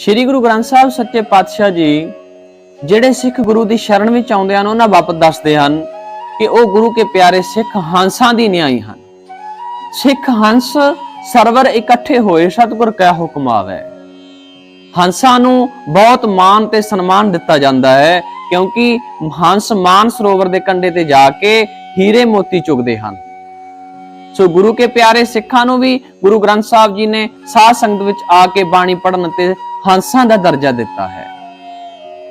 ਸ੍ਰੀ ਗੁਰੂ ਗ੍ਰੰਥ ਸਾਹਿਬ ਸੱਚੇ ਪਾਤਸ਼ਾਹ ਜੀ ਜਿਹੜੇ ਸਿੱਖ ਗੁਰੂ ਦੀ ਸ਼ਰਨ ਵਿੱਚ ਆਉਂਦੇ ਹਨ, ਉਹਨਾਂ ਬਾਬਤ ਦੱਸਦੇ ਹਨ ਕਿ ਉਹ ਗੁਰੂ ਕੇ ਪਿਆਰੇ ਸਿੱਖ ਹੰਸਾਂ ਦੀ ਨਿਆਈ ਹਨ। ਸਿੱਖ ਹੰਸ ਸਰਵਰ ਇਕੱਠੇ ਹੋਏ, ਸਤਿਗੁਰ ਕਾ ਹੁਕਮ ਆਵੇ। ਹੰਸਾਂ ਨੂੰ ਬਹੁਤ ਮਾਨ ਤੇ ਸਨਮਾਨ ਦਿੱਤਾ ਜਾਂਦਾ ਹੈ, ਕਿਉਂਕਿ ਹੰਸ ਮਾਨ ਸਰੋਵਰ ਦੇ ਕੰਢੇ ਤੇ ਜਾ ਕੇ ਹੀਰੇ ਮੋਤੀ ਚੁਗਦੇ ਹਨ। ਸੋ ਗੁਰੂ ਕੇ ਪਿਆਰੇ ਸਿੱਖਾਂ ਨੂੰ ਵੀ ਗੁਰੂ ਗ੍ਰੰਥ ਸਾਹਿਬ ਜੀ ਨੇ ਸਾਧ ਸੰਗਤ ਵਿੱਚ ਆ ਕੇ ਬਾਣੀ ਪੜਨ ਤੇ ਹੰਸਾਂ ਦਾ ਦਰਜਾ ਦਿੱਤਾ ਹੈ।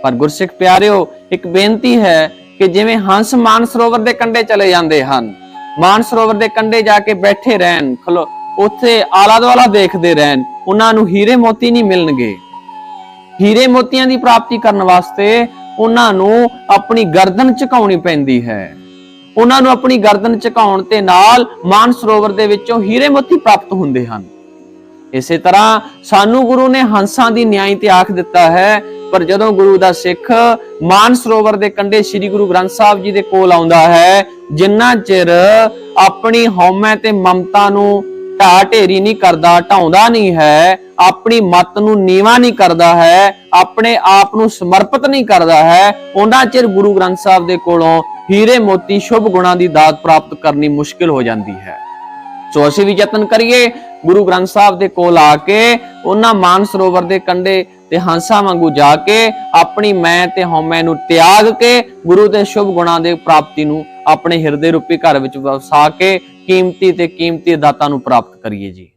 ਪਰ ਗੁਰਸਿੱਖ ਪਿਆਰਿਓ, ਇੱਕ ਬੇਨਤੀ ਹੈ ਕਿ ਜਿਵੇਂ ਹੰਸ ਮਾਨ ਸਰੋਵਰ ਦੇ ਕੰਢੇ ਚਲੇ ਜਾਂਦੇ ਹਨ, ਮਾਨ ਸਰੋਵਰ ਦੇ ਕੰਢੇ ਜਾ ਕੇ ਬੈਠੇ ਰਹਿਣ, ਖਲੋ, ਉੱਥੇ ਆਲਾ ਦੁਆਲਾ ਦੇਖਦੇ ਰਹਿਣ, ਉਹਨਾਂ ਨੂੰ ਹੀਰੇ ਮੋਤੀ ਨਹੀਂ ਮਿਲਣਗੇ। ਹੀਰੇ ਮੋਤੀਆਂ ਦੀ ਪ੍ਰਾਪਤੀ ਕਰਨ ਵਾਸਤੇ ਉਹਨਾਂ ਨੂੰ ਆਪਣੀ ਗਰਦਨ ਝੁਕਾਉਣੀ ਪੈਂਦੀ ਹੈ। ਉਹਨਾਂ ਨੂੰ ਆਪਣੀ ਗਰਦਨ ਝੁਕਾਉਣ ਤੇ ਨਾਲ ਮਾਨ ਸਰੋਵਰ ਦੇ ਵਿੱਚੋਂ ਹੀਰੇ ਮੋਤੀ ਪ੍ਰਾਪਤ ਹੁੰਦੇ ਹਨ। ਇਸੇ ਤਰ੍ਹਾਂ ਸਾਨੂੰ ਗੁਰੂ ਨੇ ਹੰਸਾਂ ਦੀ ਨਿਆਈ ਤੇ ਆਖ ਦਿੱਤਾ ਹੈ, ਪਰ ਜਦੋਂ ਗੁਰੂ ਦਾ ਸਿੱਖ ਮਾਨ ਸਰੋਵਰ ਦੇ ਕੰਢੇ ਸ੍ਰੀ ਗੁਰੂ ਗ੍ਰੰਥ ਸਾਹਿਬ ਜੀ ਦੇ ਕੋਲ ਆਉਂਦਾ ਹੈ, ਜਿੰਨਾ ਚਿਰ ਆਪਣੀ ਹਉਮੈ ਤੇ ਮਮਤਾ ਨੂੰ ਢਾ ਢੇਰੀ ਨਹੀਂ ਕਰਦਾ, ਢਾਉਂਦਾ ਨਹੀਂ ਹੈ, ਆਪਣੀ ਮਤ ਨੂੰ ਨੀਵਾ ਨਹੀਂ ਕਰਦਾ ਹੈ, ਆਪਣੇ ਆਪ ਨੂੰ ਸਮਰਪਿਤ ਨਹੀਂ ਕਰਦਾ ਹੈ, ਉਹਨਾਂ ਚਿਰ ਗੁਰੂ ਗ੍ਰੰਥ ਸਾਹਿਬ ਦੇ ਕੋਲੋਂ ਹੀਰੇ ਮੋਤੀ ਸ਼ੁਭ ਗੁਣਾਂ ਦੀ ਦਾਤ ਪ੍ਰਾਪਤ ਕਰਨੀ ਮੁਸ਼ਕਿਲ ਹੋ ਜਾਂਦੀ ਹੈ। ਸੋ ਅਸੀਂ ਵੀ ਯਤਨ ਕਰੀਏ, ਗੁਰੂ ਗ੍ਰੰਥ ਸਾਹਿਬ ਦੇ ਕੋਲ ਆ ਕੇ, ਉਹਨਾਂ ਮਾਨ ਸਰੋਵਰ ਦੇ ਕੰਢੇ ਤੇ ਹੰਸਾਂ ਵਾਂਗੂ ਜਾ ਕੇ, ਆਪਣੀ ਮੈਂ ਤੇ ਹਉਮੈ ਨੂੰ ਤਿਆਗ ਕੇ, ਗੁਰੂ ਦੇ ਸ਼ੁਭ ਗੁਣਾਂ ਦੇ ਪ੍ਰਾਪਤੀ ਨੂੰ ਆਪਣੇ ਹਿਰਦੇ ਰੂਪੀ ਘਰ ਵਿੱਚ ਵਸਾ ਕੇ ਕੀਮਤੀ ਤੇ ਕੀਮਤੀ ਦਾਤਾਂ ਨੂੰ ਪ੍ਰਾਪਤ ਕਰੀਏ ਜੀ।